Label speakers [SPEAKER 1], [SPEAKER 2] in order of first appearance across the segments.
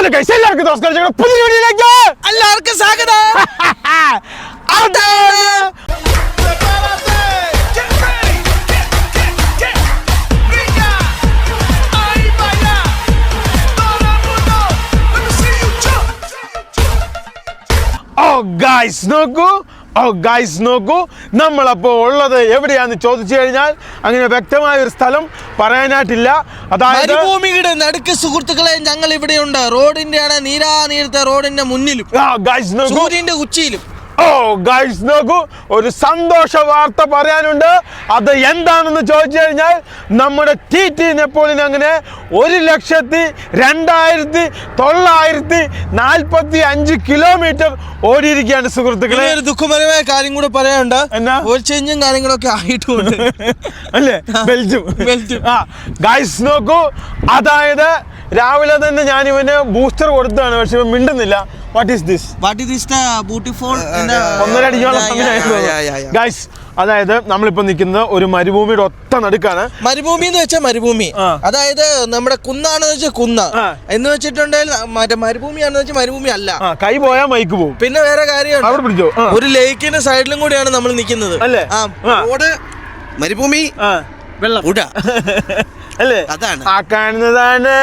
[SPEAKER 1] Hello guys എല്ലാവർക്കും നമസ്കാരം ഞങ്ങളുടെ പുതിയ വീഡിയോയിലേക്ക്
[SPEAKER 2] എല്ലാവർക്കും സ്വാഗതം
[SPEAKER 1] അതാണ്
[SPEAKER 3] Prepárate, get ready, get,
[SPEAKER 1] oh guys നോക്കൂ നമ്മളപ്പോൾ ഉള്ളത് എവിടെയാന്ന് ചോദിച്ചു കഴിഞ്ഞാൽ അങ്ങനെ വ്യക്തമായ ഒരു സ്ഥലം പറയാനായിട്ടില്ല. അതായത്
[SPEAKER 2] ഭൂമിയുടെ നടുക്ക് സുഹൃത്തുക്കളെ ഞങ്ങൾ ഇവിടെയുണ്ട് റോഡിന്റെ ആണ് നീരാ നീരത്തെ റോഡിന്റെ മുന്നിലും.
[SPEAKER 1] ഗൈസ് നോക്കൂ.
[SPEAKER 2] സൂര്യന്റെ ഉച്ചിയിലും.
[SPEAKER 1] ഓ ഗൈസ് നോക്കൂ ഒരു സന്തോഷ വാർത്ത പറയാനുണ്ട്. അത് എന്താണെന്ന് ചോദിച്ചു കഴിഞ്ഞാൽ നമ്മുടെ ടി ടി നെപ്പോളിയൻ അങ്ങനെ ഒരു ലക്ഷത്തി രണ്ടായിരത്തി തൊള്ളായിരത്തി നാൽപ്പത്തി അഞ്ച് കിലോമീറ്റർ ഓടിയിരിക്കുകയാണ് സുഹൃത്തുക്കളെ.
[SPEAKER 2] ഒരു ദുഃഖപരമായ കാര്യം കൂടെ പറയാനുണ്ട്.
[SPEAKER 1] എന്നാ?
[SPEAKER 2] ഒരു ചേഞ്ചും കാര്യങ്ങളൊക്കെ ആയിട്ടുണ്ട്.
[SPEAKER 1] അല്ലേ? Belgium
[SPEAKER 2] Belgium.
[SPEAKER 1] ആ ഗൈസ് നോക്കൂ അതായത് രാവിലെ തന്നെ ഞാൻ ഇവന് ബൂസ്റ്റർ കൊടുത്തതാണ് പക്ഷെ ഇവൻ മിണ്ടുന്നില്ല. What is this
[SPEAKER 2] what is this beautiful
[SPEAKER 1] ഒന്നര അടിയോളം സമയമായിരുന്നു ഗൈസ് അതായത് നമ്മളിപ്പോ നിൽക്കുന്നത് ഒരു മരുഭൂമിയുടെ ഒത്ത നടുക്കാണ്.
[SPEAKER 2] മരുഭൂമി എന്ന് വെച്ചാൽ മരുഭൂമി. അതായത് നമ്മുടെ കുന്നാണെന്ന് വെച്ചാൽ കുന്ന. എന്ന് വെച്ചിട്ടുണ്ടെങ്കിൽ മറ്റേ മരുഭൂമിയാണെന്ന് വെച്ചാൽ മരുഭൂമി അല്ല.
[SPEAKER 1] കൈ പോയാൽ മൈക്ക് പോകും
[SPEAKER 2] പിന്നെ വേറെ കാര്യം
[SPEAKER 1] പിടിച്ചോ.
[SPEAKER 2] ഒരു ലേക്കിന്റെ സൈഡിലും കൂടിയാണ് നമ്മൾ നിൽക്കുന്നത്.
[SPEAKER 1] അല്ലേ?
[SPEAKER 2] ആ.
[SPEAKER 4] മരുഭൂമി.
[SPEAKER 2] വെള്ളം
[SPEAKER 1] അല്ലേ?
[SPEAKER 4] അതാണ്.
[SPEAKER 1] ആ കാണുന്നതാണ്.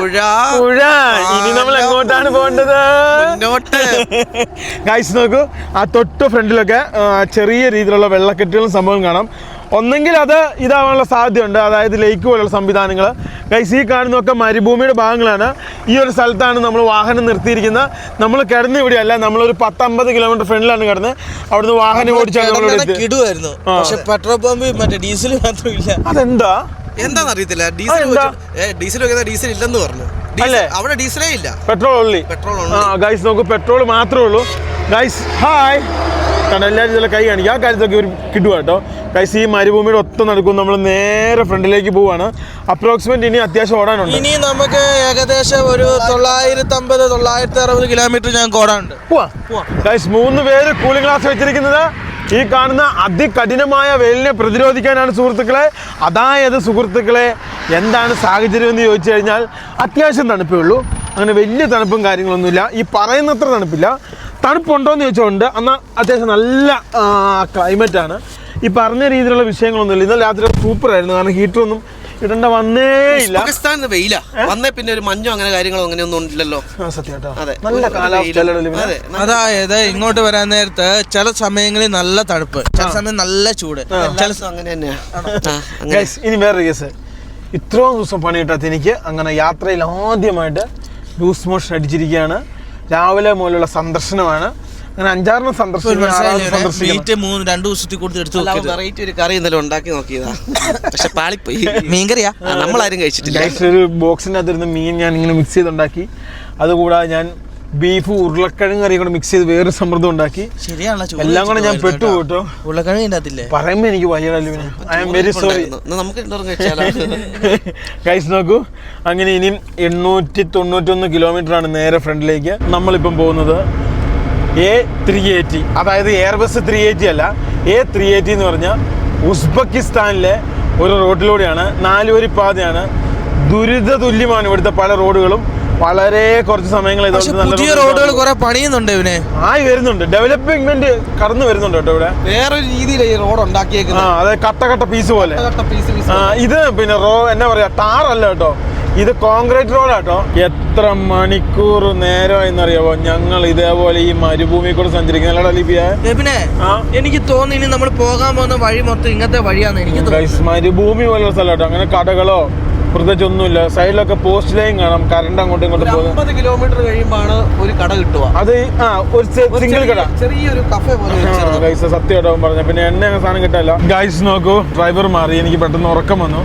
[SPEAKER 4] പുഴ.
[SPEAKER 1] പുഴ. ഇനി നമ്മൾ എങ്ങോട്ടാണ് പോകേണ്ടത്?
[SPEAKER 4] മുന്നോട്ട്.
[SPEAKER 1] ഗൈസ് നോക്കൂ. ആ തൊട്ട് ഫ്രണ്ടിലൊക്കെ ചെറിയ രീതിയിലുള്ള വെള്ളക്കെട്ടുകളും സംഭവം കാണാം. ഒന്നെങ്കിൽ അത് ഇതാവാനുള്ള സാധ്യതയുണ്ട്. അതായത് ലേക്ക് പോലുള്ള സംവിധാനങ്ങൾ ഗൈസ് ഈ കാണുന്നതൊക്കെ മരുഭൂമിയുടെ ഭാഗങ്ങളാണ്. ഈ ഒരു സ്ഥലത്താണ് നമ്മൾ വാഹനം നിർത്തിയിരിക്കുന്നത് നമ്മൾ കിടന്ന് ഇവിടെയല്ല. നമ്മളൊരു പത്തമ്പത് കിലോമീറ്റർ ഫ്രണ്ടിലാണ് കിടന്നത് അവിടുന്ന് വാഹനം ഓടിച്ചാണ് നമ്മൾ
[SPEAKER 2] പക്ഷെ പെട്രോൾ പമ്പ് മറ്റേ ഡീസൽ മാത്രമില്ല
[SPEAKER 1] അതെന്താ?
[SPEAKER 4] എന്താന്ന് അറിയത്തില്ല ഡീസൽ ഡീസൽ വെക്കുന്ന ഡീസൽ ഇല്ലെന്ന് പറഞ്ഞു? അവിടെ ഡീസലേ ഇല്ല.
[SPEAKER 1] പെട്രോൾ ഉള്ളി
[SPEAKER 4] പെട്രോൾ
[SPEAKER 1] ഗൈസ് നോക്കൂ പെട്രോൾ മാത്രമേ ഉള്ളൂ. ഗൈസ് ഹായ് കാരണം എല്ലാവരും ചില കൈ കാണിക്കും. ആ കാര്യത്തൊക്കെ ഒരു കിട്ടുക കേട്ടോ. ഗൈസ് ഈ മരുഭൂമിയുടെ ഒത്ത നടക്കും. നമ്മൾ നേരെ ഫ്രണ്ടിലേക്ക് പോവാണ്. അപ്രോക്സിമേറ്റ് ഇനി അത്യാവശ്യം ഓടാനുണ്ട്.
[SPEAKER 2] ഇനി നമുക്ക് ഏകദേശം ഒരു തൊള്ളായിരത്തി അമ്പത് തൊള്ളായിരത്തി അറുപത് കിലോമീറ്റർ ഞങ്ങൾക്ക് ഓടാനുണ്ട്.
[SPEAKER 1] പോവാ. ഗൈസ് മൂന്ന് പേര് കൂളിംഗ് ഗ്ലാസ് വെച്ചിരിക്കുന്നത്. ഈ കാണുന്ന അതികഠിനമായ വെയിലിനെ പ്രതിരോധിക്കാനാണ് സുഹൃത്തുക്കളെ. അതായത് സുഹൃത്തുക്കളെ എന്താണ് സാഹചര്യം എന്ന് ചോദിച്ചു കഴിഞ്ഞാൽ അത്യാവശ്യം തണുപ്പേ ഉള്ളൂ. അങ്ങനെ വലിയ തണുപ്പും കാര്യങ്ങളൊന്നുമില്ല. ഈ പറയുന്നത്ര തണുപ്പില്ല. തണുപ്പുണ്ടോ എന്ന് ചോദിച്ചുകൊണ്ട് എന്നാൽ അത്യാവശ്യം നല്ല ക്ലൈമറ്റാണ് ഈ പറഞ്ഞ രീതിയിലുള്ള വിഷയങ്ങളൊന്നുമില്ല. ഇന്നലെ രാത്രി സൂപ്പറായിരുന്നു കാരണം ഹീറ്ററൊന്നും ഇടേണ്ട വന്നേ ഇല്ല.
[SPEAKER 4] പാകിസ്ഥാനിന്ന് വെയില. വന്നേ പിന്നെ ഒരു മഞ്ഞോ അങ്ങനെ കാര്യങ്ങളോ
[SPEAKER 1] അങ്ങനെ ഒന്നും ഇല്ലല്ലോ
[SPEAKER 4] അതെ.
[SPEAKER 1] നല്ല കാലാവസ്ഥ
[SPEAKER 2] അതായത് ഇങ്ങോട്ട് വരാൻ നേരത്ത് ചില സമയങ്ങളിൽ നല്ല തണുപ്പ് ചില സമയം നല്ല ചൂട്.
[SPEAKER 4] ചില അങ്ങനെ തന്നെയാ.
[SPEAKER 1] ഇനി വേറെ കേസ്. ഇത്രയും ദിവസം പണി കിട്ടാത്ത എനിക്ക് അങ്ങനെ യാത്രയിൽ ആദ്യമായിട്ട് ലൂസ് മോഷൻ അടിച്ചിരിക്കുകയാണ്. രാവിലെ മുതലുള്ള സന്ദർശനമാണ്. അങ്ങനെ അഞ്ചാറിന്
[SPEAKER 2] സന്ദർശിക്കും രണ്ടു ദിവസത്തിൽ കൊടുത്ത് എടുത്തു
[SPEAKER 4] വെറൈറ്റി ഒരു കറി ഇന്നലെ ഉണ്ടാക്കി നോക്കിയതാ. പക്ഷെ പാളിപ്പോയി.
[SPEAKER 2] മീൻകറിയാ.
[SPEAKER 4] നമ്മളാരും കഴിച്ചിട്ടില്ല.
[SPEAKER 1] ഒരു ഒരു ബോക്സിനകത്തിരുന്ന് മീൻ ഞാൻ ഇങ്ങനെ മിക്സ് ചെയ്തുണ്ടാക്കി. അതുകൂടാതെ ഞാൻ ബീഫ് ഉരുളക്കിഴങ്ങ് കറി കൂടെ മിക്സ് ചെയ്ത് വേറെ സമൃദ്ധം ഉണ്ടാക്കി. എല്ലാം കൂടെ ഞാൻ പെട്ടു
[SPEAKER 2] കേട്ടോ.
[SPEAKER 1] കേട്ടോ.
[SPEAKER 2] ഉരുളക്കിഴങ്ങ് ഇതിനകത്തില്ലേ?
[SPEAKER 1] പറയുമ്പോ എനിക്ക് വയ്യടല്ലോ I'm very sorry guys നോക്കൂ. അങ്ങനെ ഇനിയും എണ്ണൂറ്റി തൊണ്ണൂറ്റി ഒന്ന് കിലോമീറ്റർ ആണ് നേരെ ഫ്രണ്ടിലേക്ക് നമ്മളിപ്പം പോകുന്നത് എ ത്രീ എയ്റ്റി അതായത് എയർബസ് ത്രീ എയ്റ്റി അല്ല. എ ത്രീ എയ്റ്റി എന്ന് പറഞ്ഞാൽ ഉസ്ബെക്കിസ്ഥാനിലെ ഒരു റോഡിലൂടെയാണ് നാലുവരി പാതയാണ് ദുരിത തുല്യമാണ് ഇവിടുത്തെ പല റോഡുകളും. വളരെ കുറച്ച് സമയങ്ങൾ
[SPEAKER 2] പുതിയ റോഡുകൾ കുറെ പണിയുന്നുണ്ട് ഇവനെ.
[SPEAKER 1] ആയി വരുന്നുണ്ട്. ഡെവലപ്മെന്റ് കടന്നു വരുന്നുണ്ട് കേട്ടോ ഇവിടെ.
[SPEAKER 4] വേറൊരു രീതിയിൽ ഈ റോഡ് ഉണ്ടാക്കിയേക്കുന്നത്.
[SPEAKER 1] അതായത് കട്ട കട്ട പീസ് പോലെ. ഇത് പിന്നെ റോ എന്നാ പറയാ ടാർ അല്ല കേട്ടോ. ഇത് കോൺക്രീറ്റ് റോഡാട്ടോ. എത്ര മണിക്കൂർ നേരം എന്നറിയാവോ ഞങ്ങൾ ഇതേപോലെ ഈ മരുഭൂമി കൂടെ സഞ്ചരിക്കുന്ന ലിപിയ
[SPEAKER 2] പിന്നെ എനിക്ക് തോന്നി ഇനി നമ്മൾ പോകാൻ പോകുന്ന വഴി മൊത്തം ഇങ്ങനത്തെ വഴിയാന്ന് എനിക്ക്
[SPEAKER 1] മരുഭൂമി പോലുള്ള സ്ഥലം കേട്ടോ അങ്ങനെ കടകളോ പ്രത്യേകിച്ച് ഒന്നുമില്ല. സൈഡിലൊക്കെ പോസ്റ്റ് ലൈൻ കാണാം. കറണ്ട് അങ്ങോട്ടും ഇങ്ങോട്ടും പോകുന്നത്.
[SPEAKER 4] അമ്പത് കിലോമീറ്റർ കഴിയുമ്പോഴാണ് ഒരു കട കിട്ടുക.
[SPEAKER 1] അത് ആ ഒരു സിംഗിൾ കട.
[SPEAKER 4] ചെറിയൊരു കഫേ പോലെ.
[SPEAKER 1] ഗൈസ് സത്യമായിട്ടും പറഞ്ഞ പിന്നെ എണ്ണ സാധനം കിട്ടാല്ല ഗൈസ് നോക്കൂ. ഡ്രൈവർ മാറി. എനിക്ക് പെട്ടെന്ന് ഉറക്കം വന്നു.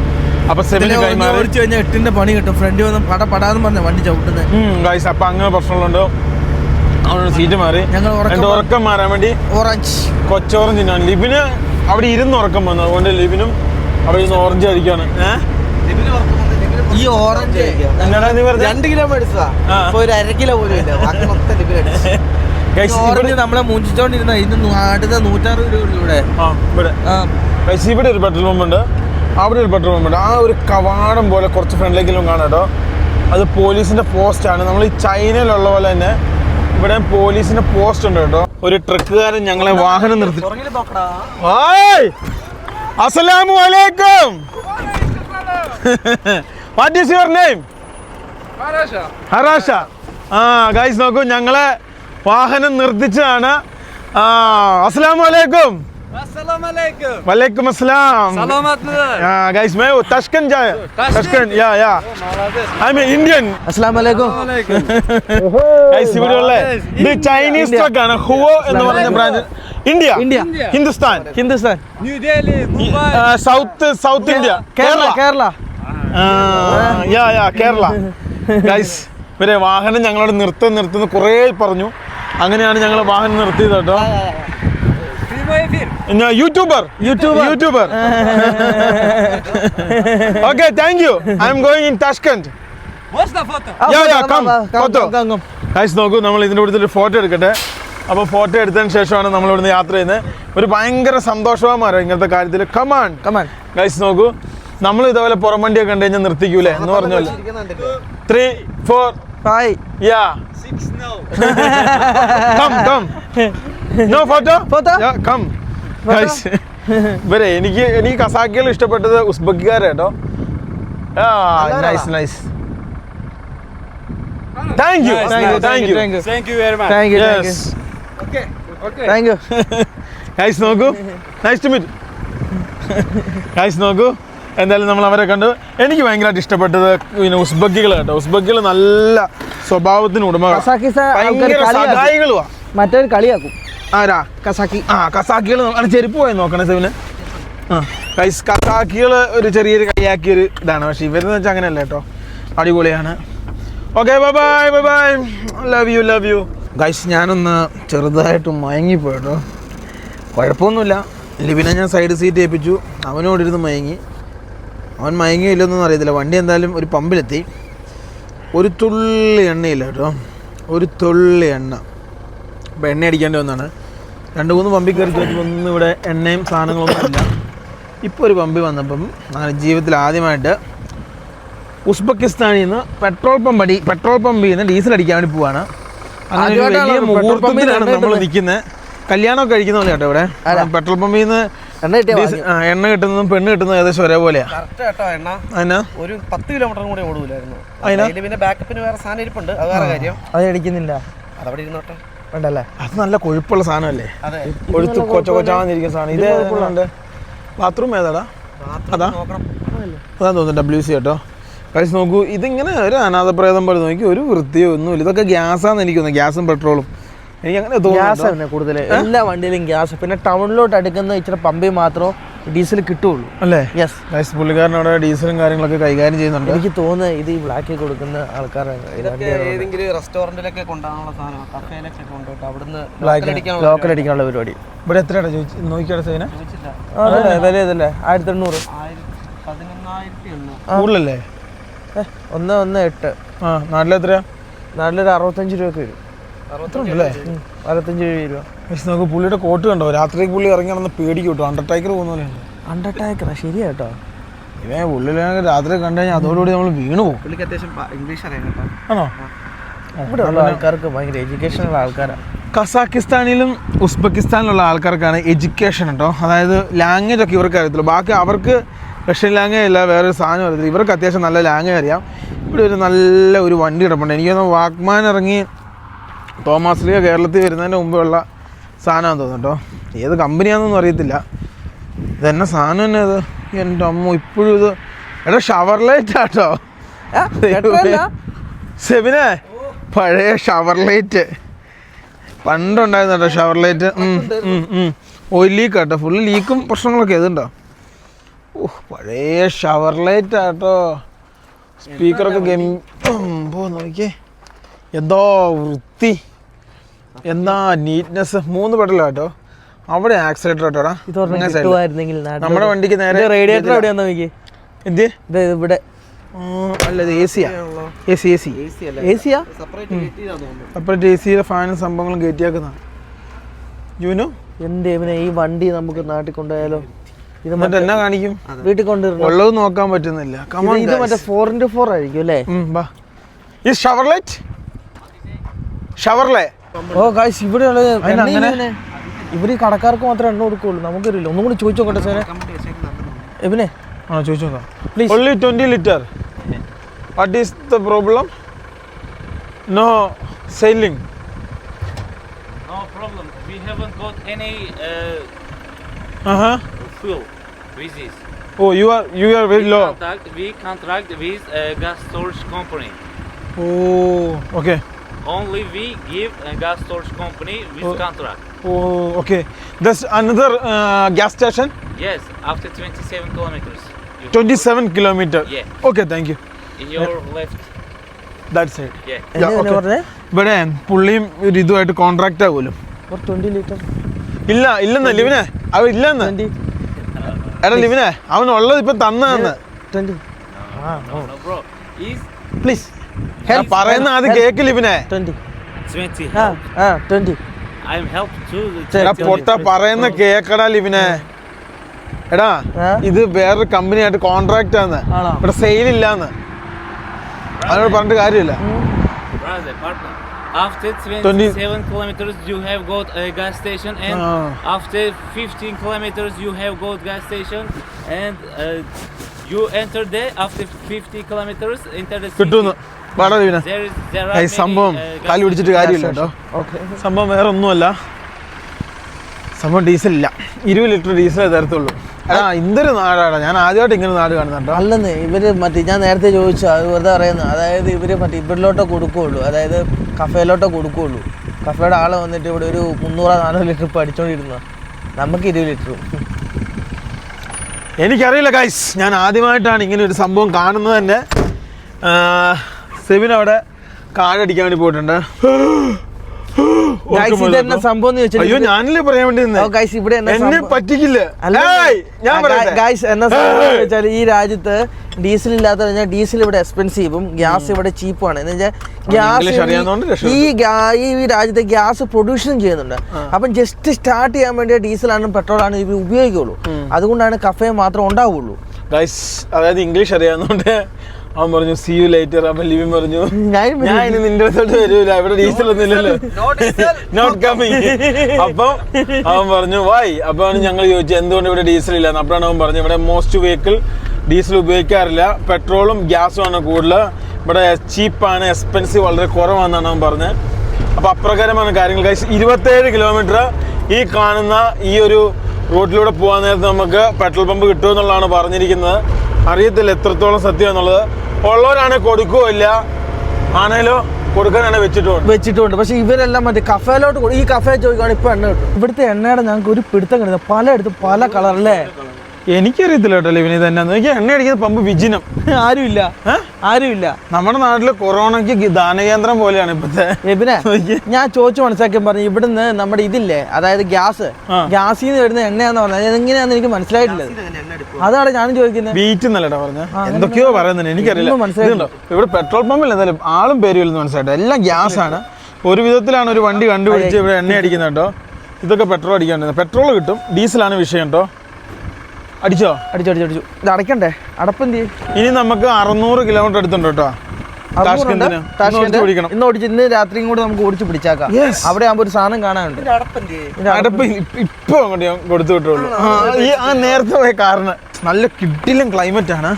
[SPEAKER 1] അപ്പൊ സെമിന് കൈമാറി.
[SPEAKER 2] ഓടിച്ചു കഴിഞ്ഞാൽ എട്ടിന്റെ പണി കിട്ടും. ഫ്രണ്ട് വന്ന് പട പടാന്ന് പറഞ്ഞ വണ്ടി ചവിട്ടുന്നത്.
[SPEAKER 1] ഗൈസ് അപ്പൊ അങ്ങനെ പ്രശ്നങ്ങളുണ്ട്. അവനോട് സീറ്റ് മാറി.
[SPEAKER 2] ഞങ്ങൾ ഉറക്കം
[SPEAKER 1] മാറാൻ വേണ്ടി
[SPEAKER 2] ഓറഞ്ച്.
[SPEAKER 1] കൊച്ചോറും തിന്നാൻ ലിബിന് അവിടെ ഇരുന്ന് ഉറക്കം വന്നു. അതുകൊണ്ട് ലിബിനും അവിടെ ഇരുന്ന് ഓറഞ്ച് കഴിക്കാണ്
[SPEAKER 2] ഈ ഓറഞ്ച്
[SPEAKER 4] രണ്ട് കിലോ മേടിച്ചതാ. ഒരു അര കിലോ പോലും ഇല്ല. ബാക്കി മൊത്തം
[SPEAKER 1] ലിബിൻ
[SPEAKER 2] ഓറഞ്ച്
[SPEAKER 1] ഇവിടെ-
[SPEAKER 2] നമ്മളെ മുഞ്ചിച്ചോണ്ടിരുന്ന ഇത് അടുത്ത നൂറ്ററുപത് രൂപ ഇവിടെ.
[SPEAKER 1] ആ, ഇവിടെ.
[SPEAKER 2] ആ.
[SPEAKER 1] Guys, ഇവിടെ ഒരു പെട്രോൾ പമ്പ് ഉണ്ട് അവിടെ ഒരു പെട്രോൾ പമ്പ് ഉണ്ട്. ആ ഒരു കവാടം പോലെ കുറച്ച് ഫ്രണ്ടിലേക്കെല്ലാം കാണാം കേട്ടോ. അത് പോലീസിന്റെ പോസ്റ്റ് ആണ്. നമ്മൾ ഈ ചൈനയിലുള്ള പോലെ തന്നെ ഇവിടെ പോലീസിന്റെ പോസ്റ്റ് ഉണ്ട് കേട്ടോ. ഒരു ട്രക്കുകാരൻ ഞങ്ങളെ വാഹനം നിർത്തി! അസ്സലാമു അലൈക്കും! വാട്ട് ഈസ് യുവർ നെയിം ഹറാഷ ആ ഗൈസ് നോക്കൂ ഞങ്ങളെ വാഹനം നിർത്തിച്ചാണ് അസ്സലാമു അലൈക്കും! वालेकुम अस्सलाम या गाइस मैं वो ताशकंद जाए ताशकंद या या आई एम इंडियन
[SPEAKER 2] അസ്സാം വലൈക്കും
[SPEAKER 1] ഗൈസ് ഇവിടെയുള്ള ഇത് ചൈനീസ് ട്രക്ക് ആണ് ഹുവോ എന്ന് പറഞ്ഞ branch India
[SPEAKER 2] India.
[SPEAKER 1] Hindustan
[SPEAKER 2] Hindustan
[SPEAKER 1] south south India
[SPEAKER 2] Kerala Kerala
[SPEAKER 1] yeah yeah Kerala guys ഇവരെ വാഹനം ഞങ്ങളോട് നിർത്തും നിർത്തുന്ന കുറേ പറഞ്ഞു അങ്ങനെയാണ് ഞങ്ങൾ വാഹനം നിർത്തിയത് കേട്ടോ ഞാൻ YouTuber YouTuber YouTuber okay thank you I'm going in. Photo. Guys നോക്കൂ നമ്മൾ ഇതിന്റെ കൂടുതൽ ഒരു ഫോട്ടോ എടുക്കട്ടെ. അപ്പോൾ ഫോട്ടോ എടുത്തതിന് ശേഷമാണ് നമ്മൾ ഇവിടുന്ന് യാത്ര ചെയ്യുന്നത്. ഒരു ഭയങ്കര സന്തോഷമാരോ ഇങ്ങനത്തെ കാര്യത്തിൽ കമാൺ
[SPEAKER 2] കമാൻ
[SPEAKER 1] ഗൈസ് നോക്കൂ. നമ്മൾ ഇതേപോലെ പുറം വണ്ടിയൊക്കെ കണ്ടു കഴിഞ്ഞാൽ നിർത്തിക്കൂലേ എന്ന് പറഞ്ഞല്ലോ three
[SPEAKER 2] four
[SPEAKER 1] five yeah come come no
[SPEAKER 2] photo
[SPEAKER 1] Photo? Come ഇവരെ എനിക്ക് എനിക്ക് കസാക്കികൾ ഇഷ്ടപ്പെട്ടത് ഉസ്ബക്കിക്കാരെ കേട്ടോ nice nice thank you thank you
[SPEAKER 2] thank you
[SPEAKER 5] thank you very much.
[SPEAKER 2] Thank you
[SPEAKER 1] yes
[SPEAKER 2] thank you
[SPEAKER 1] guys നോക്കൂ. നൈസ് ടു മീറ്റ് ഗൈസ് നോക്കൂ. എന്തായാലും നമ്മൾ അവരെ കണ്ടു. എനിക്ക് ഭയങ്കരമായിട്ട് ഇഷ്ടപ്പെട്ടത് പിന്നെ ഉസ്ബക്കികൾ കേട്ടോ. ഉസ്ബക്കികൾ നല്ല സ്വഭാവത്തിന് ഭയങ്കര സഹായികളുവാ
[SPEAKER 2] മറ്റൊരു കളിയാക്കും.
[SPEAKER 1] ആരാ?
[SPEAKER 2] കസാക്കി.
[SPEAKER 1] ആ കസാക്കികൾ അവിടെ ചെരുപ്പ് പോയി നോക്കണേ സെവിന്. ആ കസാക്കികൾ ഒരു ചെറിയൊരു കൈയാക്കിയൊരു ഇതാണ്. പക്ഷെ ഇവരെന്ന് വെച്ചാൽ അങ്ങനെയല്ല കേട്ടോ. അടിപൊളിയാണ്. Okay bye bye love you love you guys ഞാനൊന്ന് ചെറുതായിട്ട് മയങ്ങിപ്പോയി കേട്ടോ. കുഴപ്പമൊന്നുമില്ല. ലിബിനെ ഞാൻ സൈഡ് സീറ്റ് ഏൽപ്പിച്ചു. അവനോട് ഇരുന്ന് മയങ്ങി. അവൻ മയങ്ങിയോ ഇല്ലെന്നൊന്നും അറിയത്തില്ല. വണ്ടി എന്തായാലും ഒരു പമ്പിലെത്തി. ഒരു തുള്ളി എണ്ണയില്ല കേട്ടോ. ഒരു തുള്ളി എണ്ണ. അപ്പോൾ എണ്ണ അടിക്കേണ്ടി വന്നാണ് രണ്ട് മൂന്ന് പമ്പി കയറി ചോദിച്ചപ്പോൾ ഒന്നും ഇവിടെ എണ്ണയും സാധനങ്ങളൊന്നും ഇല്ല. ഇപ്പോൾ ഒരു പമ്പി വന്നപ്പം ജീവിതത്തിൽ ആദ്യമായിട്ട് ഉസ്ബെക്കിസ്ഥാനിൽ നിന്ന് പെട്രോൾ പമ്പ് അടി പെട്രോൾ പമ്പിൽ നിന്ന് ഡീസൽ അടിക്കാൻ വേണ്ടി പോവാണ്. അങ്ങനെ
[SPEAKER 2] പമ്പിൽ
[SPEAKER 1] മുഹൂർത്തത്തിലാണ് നമ്മൾ. നിൽക്കുന്നത് കല്യാണമൊക്കെ കഴിക്കുന്ന പോലെ കേട്ടോ ഇവിടെ. പെട്രോൾ പമ്പിൽ നിന്ന്
[SPEAKER 2] എണ്ണ
[SPEAKER 1] കിട്ടുന്നതും പെണ്ണ് കിട്ടുന്നതും ഏകദേശം ഒരേപോലെയാണ്
[SPEAKER 4] കേട്ടോ എണ്ണ.
[SPEAKER 1] അതിനാ
[SPEAKER 4] ഒരു പത്ത് കിലോമീറ്റർ കൂടെ ഓടൂലായിരുന്നു.
[SPEAKER 1] അതിനാ?
[SPEAKER 4] പിന്നെ ബാക്കപ്പിന് വേറെ സാധനം ഇരിപ്പുണ്ട്. അത് വേറെ കാര്യം.
[SPEAKER 2] അത് അടിക്കുന്നില്ല.
[SPEAKER 4] അതവിടെ ഇരുന്നോട്ടെ.
[SPEAKER 2] വേണ്ടല്ലേ
[SPEAKER 1] അത് നല്ല കൊഴുപ്പുള്ള സാധനമല്ലേ?
[SPEAKER 4] അതെ.
[SPEAKER 1] കൊഴുത്ത് കൊച്ച കൊച്ചാന്നിരിക്കുന്ന സാധനം. ഇത് ഏതാണ്ട് ബാത്റൂം ഏതാടാ? അതാ?
[SPEAKER 4] നോക്കണം.
[SPEAKER 1] അതാ തോന്നുന്നു ഡബ്ല്യു സി കേട്ടോ. കഴിച്ച് നോക്കൂ ഇതിങ്ങനെ ഒരു അനാഥപ്രേതം പോലെ നോക്കി ഒരു വൃത്തിയോ ഒന്നുമില്ല ഇതൊക്കെ ഗ്യാസാന്ന് എനിക്ക് തോന്നുന്നു. ഗ്യാസും പെട്രോളും. എനിക്ക് അങ്ങനെ തോന്നുന്നു ഗ്യാസ്
[SPEAKER 2] തന്നെ കൂടുതൽ എല്ലാ വണ്ടിയിലും ഗ്യാസ്. പിന്നെ ടൗണിലോട്ട് അടുക്കുന്ന ഇച്ചിരി പമ്പിൽ മാത്രം ഡീസൽ കിട്ടുള്ളൂ.
[SPEAKER 1] അല്ലേ?
[SPEAKER 2] യെസ്
[SPEAKER 1] നൈസ് പുള്ളിക്കാരൻ അവിടെ ഡീസലും കാര്യങ്ങളൊക്കെ കൈകാര്യം ചെയ്യുന്നുണ്ട്.
[SPEAKER 2] എനിക്ക് തോന്നുന്നത് ഇത് ഈ ബ്ലാക്കിൽ കൊടുക്കുന്ന ആൾക്കാരാണ്
[SPEAKER 4] റെസ്റ്റോറന്റിലൊക്കെ കൊണ്ടുപോകാനുള്ള സാധനം കഫേയിലൊക്കെ കൊണ്ടുപോയിട്ട് അവിടുന്ന്.
[SPEAKER 2] ലോക്കൽ അടിക്കാനുള്ള പരിപാടി.
[SPEAKER 1] ഇവിടെ എത്രയാണ് ചോദിച്ചു നോക്കിയാടെ സൈന.
[SPEAKER 2] അതല്ലേ ആയിരത്തി എണ്ണൂറ്.
[SPEAKER 1] കൂടുതലല്ലേ?
[SPEAKER 2] ഒന്ന് ഒന്ന് എട്ട്.
[SPEAKER 1] ആ നാട്ടിലെത്രയാ?
[SPEAKER 2] നാട്ടിലൊരു അറുപത്തഞ്ച് രൂപയൊക്കെ വരും. ഉം, അറുപത്തഞ്ച് രൂപ.
[SPEAKER 1] നോക്ക് പുള്ളിയുടെ കോട്ട് കണ്ടോ? രാത്രിക്ക് പുള്ളി ഇറങ്ങി നടന്ന് പേടിക്കും കേട്ടോ. അണ്ടർടേക്കർ പോകുന്ന പോലെയുണ്ട്
[SPEAKER 2] അണ്ടർടാക്കറ ശരിയാ കേട്ടോ.
[SPEAKER 1] ഇവേ പുള്ളിലാണെങ്കിൽ രാത്രി കണ്ടു കഴിഞ്ഞാൽ അതോടുകൂടി നമ്മൾ വീണു പോകും.
[SPEAKER 4] പുള്ളിക്ക് അത്യാവശ്യം ഇംഗ്ലീഷ് അറിയാം കേട്ടോ.
[SPEAKER 1] ആണോ?
[SPEAKER 2] ഇവിടെ ഉള്ള ആൾക്കാർക്ക് ഭയങ്കര എഡ്യൂക്കേഷനുള്ള ആൾക്കാരാണ്
[SPEAKER 1] കസാക്കിസ്ഥാനിലും ഉസ്ബെക്കിസ്ഥാനിലുള്ള ആൾക്കാർക്കാണ് എഡ്യൂക്കേഷൻ കേട്ടോ അതായത് ലാംഗ്വേജ് ഒക്കെ ഇവർക്ക് അറിയത്തില്ല. ബാക്കി അവർക്ക് റഷ്യൻ ലാംഗ്വേജ് അല്ല വേറൊരു സാധനം അറിയത്തില്ല. ഇവർക്ക് അത്യാവശ്യം നല്ല ലാംഗ്വേജ് അറിയാം. ഇവിടെ ഒരു നല്ല ഒരു വണ്ടി കിടപ്പുണ്ട്. എനിക്ക് തോന്നുന്നു വാക്മാൻ ഇറങ്ങി തോമസ് ലീഗ കേരളത്തിൽ വരുന്നതിന് മുമ്പുള്ള സാധനമാണെന്ന് തോന്നുന്നു കേട്ടോ. ഏത് കമ്പനിയാണെന്നൊന്നും അറിയത്തില്ല. ഇതെന്നെ സാധനം തന്നെ ഇത്? എന്റെ അമ്മ ഇപ്പോഴും ഇത് എടാ ഷവർ ലൈറ്റ് ആട്ടോ. സെബിനെ പഴയ ഷവർ ലൈറ്റ് പണ്ടുണ്ടായിരുന്നു കേട്ടോ ഷവർ ലൈറ്റ് ഓയിൽ ലീക്ക് ആട്ടോ. ഫുള്ള് ലീക്കും പ്രശ്നങ്ങളൊക്കെ ഇതുണ്ടോ ഓ പഴയ ഷവർ ലൈറ്റ് ആട്ടോ. സ്പീക്കറൊക്കെ ഗെയിം പോ നോക്കിയേ. എന്തോ വൃത്തി. എന്താ നീറ്റ്നെസ് മൂന്ന് പെടലോ കേട്ടോ അവിടെ ആക്സിലേറ്റർ കേട്ടോടാ നമ്മുടെ വണ്ടിക്ക് നേരെ
[SPEAKER 2] റേഡിയേറ്റർ എവിടെയാന്ന് നോക്കി
[SPEAKER 1] എന്ത്?
[SPEAKER 2] ഇത് ഇവിടെ.
[SPEAKER 1] അല്ല ഇത് A Zia A C A C
[SPEAKER 2] A Zia
[SPEAKER 4] separate
[SPEAKER 1] A സിയിലെ ഫാനും സംഭവങ്ങളും കയറ്റിയാക്കുന്ന ജൂനു?
[SPEAKER 2] എന്റെ ഇവനെ ഈ വണ്ടി നമുക്ക് നാട്ടിൽ കൊണ്ടുപോയാലോ? ഇത്
[SPEAKER 1] മറ്റെന്നാ എന്നാ കാണിക്കും?
[SPEAKER 2] വീട്ടിൽ കൊണ്ടുവരണം
[SPEAKER 1] ഉള്ളത് നോക്കാൻ പറ്റുന്നില്ല.
[SPEAKER 2] ഇത് മറ്റേ ഫോർ ഇന്റു ഫോർ ആയിരിക്കും അല്ലേ?
[SPEAKER 1] ഈ ഷവർലൈറ്റ് ഷവർലേ?
[SPEAKER 2] ഓ ഗായ്സ് ഇവിടെയുള്ള
[SPEAKER 1] അതിന് അങ്ങനെ?
[SPEAKER 2] ഇവർ ഈ കടക്കാർക്ക് മാത്രമേ എണ്ണ കൊടുക്കുള്ളൂ. നമുക്കറിയില്ല. ഒന്നും കൂടി ചോദിച്ചു നോക്കട്ടെ സാറേ? എബിനെ?
[SPEAKER 1] ആ ചോദിച്ചു നോക്കാം.
[SPEAKER 2] Please
[SPEAKER 1] only twenty litre what is the problem no selling
[SPEAKER 5] No problem. We haven't got any uh,
[SPEAKER 1] Uh-huh.
[SPEAKER 5] fuel with this.
[SPEAKER 1] Oh you are you are very
[SPEAKER 5] We
[SPEAKER 1] low
[SPEAKER 5] contract, we contract with a gas storage company.
[SPEAKER 1] Oh okay
[SPEAKER 5] Only we give a gas storage company with
[SPEAKER 1] Oh.
[SPEAKER 5] contract.
[SPEAKER 1] Oh okay does another gas station
[SPEAKER 5] Yes, after 27 kilometers. You
[SPEAKER 1] twenty seven kilometre
[SPEAKER 5] Yeah.
[SPEAKER 1] Okay thank you
[SPEAKER 5] in your left.
[SPEAKER 1] That side
[SPEAKER 5] Yeah.
[SPEAKER 1] okay. ഇവിടെ പുള്ളിയും ഇതുമായിട്ട് contract ആകുമല്ലോ
[SPEAKER 2] twenty litre
[SPEAKER 1] ഇല്ല ഇല്ലെന്ന് ലിവിനെ. അവ ഇല്ലെന്ന്. എടാ ലിവിനെ അവൻ ഉള്ളത് ഇപ്പൊ
[SPEAKER 5] bro.
[SPEAKER 2] പ്ലീസ്
[SPEAKER 1] പറയുന്ന ആദ്യം കേക്ക് ലിവിനെ
[SPEAKER 2] ട്വന്റി
[SPEAKER 5] 20
[SPEAKER 2] ആ
[SPEAKER 5] help.
[SPEAKER 2] ആ twenty
[SPEAKER 5] I'm help to the
[SPEAKER 1] എടാ
[SPEAKER 5] 20.
[SPEAKER 1] പൊട്ട പറയുന്ന കേക്കടാ ലിവിനെ എടാ ഇത് വേറൊരു കമ്പനിയായിട്ട് കോൺട്രാക്ട് ആണ് ഇവിടെ സെയിൽ ഇല്ലാന്ന് അതിനോട് പറഞ്ഞിട്ട് കാര്യമില്ല
[SPEAKER 5] After 27 kilometers, you have got a gas station, and
[SPEAKER 1] uh.
[SPEAKER 5] after 15 kilometers, you have got gas station, and uh, you enter there. After 50 kilometers, enter the city.
[SPEAKER 1] കിട്ടുമെന്ന് പാടാ ലിവിനെ
[SPEAKER 5] There is there are
[SPEAKER 1] ഏയ്
[SPEAKER 5] many,
[SPEAKER 1] സംഭവം
[SPEAKER 5] uh,
[SPEAKER 1] കാലി പിടിച്ചിട്ട് കാര്യമില്ല കേട്ടോ. സംഭവം വേറെ ഒന്നുമല്ല സംഭവം ഡീസൽ ഇല്ല ഇരുപത് ലിറ്റർ ഡീസലേ തരത്തുള്ളൂ. ആ ഇന്തൊരു നാടാടാ. ഞാൻ ആദ്യമായിട്ട് ഇങ്ങനെ നാട് കാണുന്നുണ്ടോ
[SPEAKER 2] അല്ലെന്ന് ഇവർ മറ്റേ ഞാൻ നേരത്തെ ചോദിച്ചു അത് വെറുതെ പറയുന്നു. അതായത് ഇവർ മറ്റേ ഇവരിലോട്ടോ കൊടുക്കുകയുള്ളൂ. അതായത് കഫേലോട്ടോ കൊടുക്കുകയുള്ളൂ. കഫേയുടെ ആൾ വന്നിട്ട് ഇവിടെ ഒരു മുന്നൂറോ നാനൂറ് ലിറ്റർ ഇപ്പം അടിച്ചോണ്ടിരുന്ന നമുക്ക് ഇരുപത് ലിറ്ററും.
[SPEAKER 1] എനിക്കറിയില്ല ഗൈസ് ഞാൻ ആദ്യമായിട്ടാണ് ഇങ്ങനെ ഒരു സംഭവം കാണുന്നത് തന്നെ. ആ, സെബിൻ അവിടെ കാടടിക്കാൻ വേണ്ടി പോയിട്ടുണ്ട്.
[SPEAKER 2] Guys, ഇത് എന്നാ സംഭവം എന്ന്
[SPEAKER 1] അയ്യോ ഞാനല്ലേ പറയാൻ വേണ്ടി നിന്നേ.
[SPEAKER 2] ഓ, ഇവിടെ എന്നാ
[SPEAKER 1] എന്നെ
[SPEAKER 2] സംഭവം-
[SPEAKER 1] പറ്റിക്കില്ല. ഏയ്, ഞാൻ പറയട്ടെ.
[SPEAKER 2] ഗായ്സ് എന്നാ സംഭവം എന്ന് വെച്ചാൽ ഈ രാജ്യത്ത് ഡീസൽ ഇല്ലാത്ത ഡീസൽ ഇവിടെ എക്സ്പെൻസീവും ഗ്യാസ് ഇവിടെ ചീപ്പുമാണ് എന്ന് വെച്ചാൽ
[SPEAKER 1] ഇംഗ്ലീഷ് അറിയാവുന്നതുകൊണ്ട്
[SPEAKER 2] ഗ്യാസ്
[SPEAKER 1] രക്ഷപ്പെട്ടു.
[SPEAKER 2] ഈ ഗാ- ഈ രാജ്യത്തെ ഗ്യാസ് പ്രൊഡ്യൂഷനും ചെയ്യുന്നുണ്ട്. അപ്പം ജസ്റ്റ് സ്റ്റാർട്ട് ചെയ്യാൻ വേണ്ടി ഡീസലാണ് പെട്രോളാണ് ഇവർ ഉപയോഗിക്കുള്ളൂ. അതുകൊണ്ടാണ് കഫേ മാത്രം ഉണ്ടാവുള്ളൂ.
[SPEAKER 1] ഗൈസ് അതായത് ഇംഗ്ലീഷ് അറിയാവുന്നതുകൊണ്ട് അവൻ പറഞ്ഞു സി യു ലേറ്റർ അപ്പൊ ലിവിൻ പറഞ്ഞു
[SPEAKER 2] ഞാൻ
[SPEAKER 1] ഇനി നിന്റെ അടുത്തോട്ട് വരൂല ഇവിടെ ഡീസൽ ഒന്നും ഇല്ലല്ലോ. നോട്ട് കമ്മിങ് അപ്പൊ അവൻ പറഞ്ഞു വായി അപ്പൊ ഞങ്ങൾ ചോദിച്ചു എന്തുകൊണ്ട് ഇവിടെ ഡീസൽ ഇല്ല? അപ്പോഴാണ് അവൻ പറഞ്ഞു ഇവിടെ മോസ്റ്റ് വെഹിക്കിൾ ഡീസൽ ഉപയോഗിക്കാറില്ല. പെട്രോളും ഗ്യാസും ആണ് കൂടുതൽ. ഇവിടെ ചീപ്പാണ് എക്സ്പെൻസീവ് വളരെ കുറവാണെന്നാണ് അവൻ പറഞ്ഞത്. അപ്പൊ അപ്രകാരമാണ് കാര്യങ്ങൾ. ഇരുപത്തേഴ് കിലോമീറ്റർ ഈ കാണുന്ന ഈ ഒരു റോഡിലൂടെ പോകാൻ നേരത്ത് നമുക്ക് പെട്രോൾ പമ്പ് കിട്ടുമെന്നുള്ളതാണ് പറഞ്ഞിരിക്കുന്നത്. അറിയത്തില്ല എത്രത്തോളം സത്യം എന്നുള്ളത് ഉള്ളവരാണെങ്കിൽ കൊടുക്കുകയില്ല ആണേലോ കൊടുക്കാനാണ് വെച്ചിട്ടുണ്ട്
[SPEAKER 2] വെച്ചിട്ടുണ്ട്. പക്ഷെ ഇവരെല്ലാം മറ്റേ കഫേലോട്ട് ഈ കഫേ ചോദിക്കുകയാണ് ഇപ്പൊ എണ്ണ കിട്ടും. ഇവിടുത്തെ എണ്ണയുടെ ഞങ്ങൾക്ക് ഒരു പിടുത്തം കിട്ടുന്നത് പലയിടത്തും പല കളർ അല്ലേ
[SPEAKER 1] എനിക്കറിയത്തില്ല കേട്ടോ ലിവിനി തന്നെ. നോക്കിയാൽ എണ്ണ അടിക്കുന്ന പമ്പ് വിജിനം.
[SPEAKER 2] ആരുമില്ല? ആരുമില്ല.
[SPEAKER 1] നമ്മുടെ നാട്ടിൽ കൊറോണയ്ക്ക് ദാനകേന്ദ്രം പോലെയാണ് ഇപ്പത്തെ.
[SPEAKER 2] ഞാൻ ചോദിച്ചു മനസ്സിലാക്കി പറഞ്ഞു ഇവിടുന്ന് നമ്മുടെ ഇതില്ലേ അതായത് ഗ്യാസ്. ഗ്യാസിൽ നിന്ന് വരുന്ന എണ്ണയാന്ന് പറഞ്ഞത്. എങ്ങനെയാന്ന് എനിക്ക് മനസ്സിലായിട്ടില്ല. അതാണ് ഞാനും ചോദിക്കുന്നത്
[SPEAKER 1] ബീറ്റ് എന്നല്ലടാ പറഞ്ഞ? എന്തൊക്കെയോ പറയുന്നത് എനിക്കറിയില്ല. മനസ്സിലായിട്ടോ ഇവിടെ പെട്രോൾ പമ്പിൽ എന്തായാലും. ആളും പേരും ഇല്ലെന്ന് മനസ്സിലായിട്ട്? എല്ലാം ഗ്യാസ് ആണ് ഒരു വിധത്തിലാണ് ഒരു വണ്ടി കണ്ടുപിടിച്ച് ഇവിടെ എണ്ണ അടിക്കുന്നത് കേട്ടോ ഇതൊക്കെ പെട്രോൾ അടിക്കാണ്ടിരുന്നത് പെട്രോൾ കിട്ടും. ഡീസലാണ് വിഷയം കേട്ടോ അടിച്ചോ?
[SPEAKER 2] അടിച്ചു അടിച്ചു അടിച്ചു. ഇത് അടയ്ക്കണ്ടേ? അടപ്പെന്ത്?
[SPEAKER 1] ഇനി നമുക്ക് അറുന്നൂറ് കിലോമീറ്റർ അടുത്തുണ്ട് കേട്ടോ. ഇന്ന്? ഓടിച്ച്
[SPEAKER 2] ഇന്ന് രാത്രിയും കൂടെ നമുക്ക് ഓടിച്ച് പിടിച്ചാക്കാം.
[SPEAKER 1] Yes.
[SPEAKER 2] അവിടെ ആകുമ്പോ ഒരു സാധനം കാണാനുണ്ട്.
[SPEAKER 1] അടപ്പ് ഇപ്പ- ഇപ്പൊ അങ്ങോട്ട് ഞാൻ കൊടുത്തു വിട്ടുള്ളൂ ആ, നേരത്തെ പോയ കാരണം നല്ല കിട്ടിലും ക്ലൈമറ്റ് ആണ്.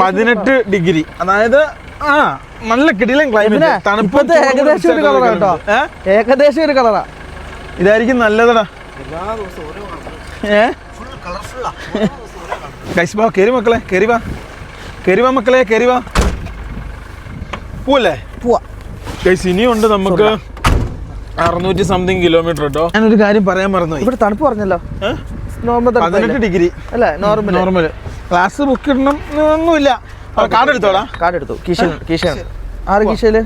[SPEAKER 1] പതിനെട്ട് ഡിഗ്രി. അതായത് ആ നല്ല കിടിലൻ ക്ലൈമറ്റ്
[SPEAKER 2] ഇതിനെ
[SPEAKER 1] തണുപ്പ്
[SPEAKER 2] ഇപ്പത്തെ ഏകദേശം ഒരു കളറാ കേട്ടോ ഏകദേശം ഒരു കളറാ
[SPEAKER 1] ഇതായിരിക്കും നല്ലതടാ ഏ? ഗൈസ് വാ കേറി മക്കളെ കേറി വാ. കേറി വാ മക്കളെ കേറി വാ. പോവല്ലേ?
[SPEAKER 2] പോവാ.
[SPEAKER 1] ഗൈസ് ഇനിയുണ്ട് നമുക്ക് അറുന്നൂറ്റി സംതിങ് കിലോമീറ്റർ കേട്ടോ ഞാനൊരു കാര്യം പറയാൻ മറന്നു
[SPEAKER 2] ഇവിടെ തണുപ്പ് പറഞ്ഞല്ലോ നോർമൽ
[SPEAKER 1] പതിനെട്ട് ഡിഗ്രി.
[SPEAKER 2] അല്ല നോർമൽ
[SPEAKER 1] നോർമൽ ക്ലാസ് ബുക്ക് ഇടണം ഒന്നുമില്ല കാർഡ് എടുത്തോടാ?
[SPEAKER 2] കാർഡ് എടുത്തു. കീശ കീശയാണ് ആറ് കീശയിൽ?